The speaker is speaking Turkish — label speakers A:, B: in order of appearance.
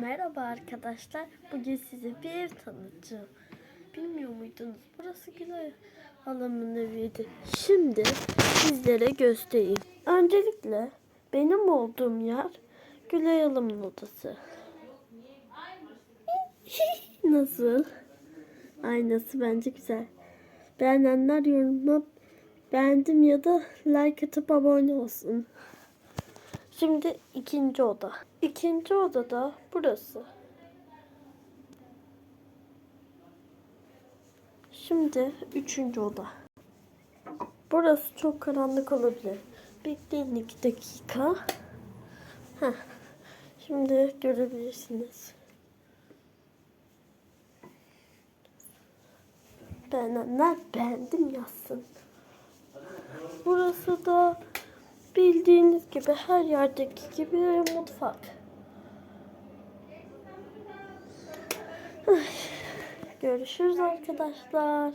A: Merhaba arkadaşlar. Bugün size bir ev tanıtacağım. Bilmiyor muydunuz? Burası Gülay halamın eviydi. Şimdi sizlere göstereyim. Öncelikle benim olduğum yer Gülay halamın odası. Nasıl? Aynası bence güzel. Beğenenler yoruma beğendim ya da like atıp abone olsun. Şimdi ikinci oda. İkinci odada burası. Şimdi üçüncü oda. Burası çok karanlık olabilir. Bekleyin iki dakika. Heh. Şimdi görebilirsiniz. Beğenenler beğendim yazsın. Burası bildiğiniz gibi her yerdeki gibi mutfak. Görüşürüz arkadaşlar.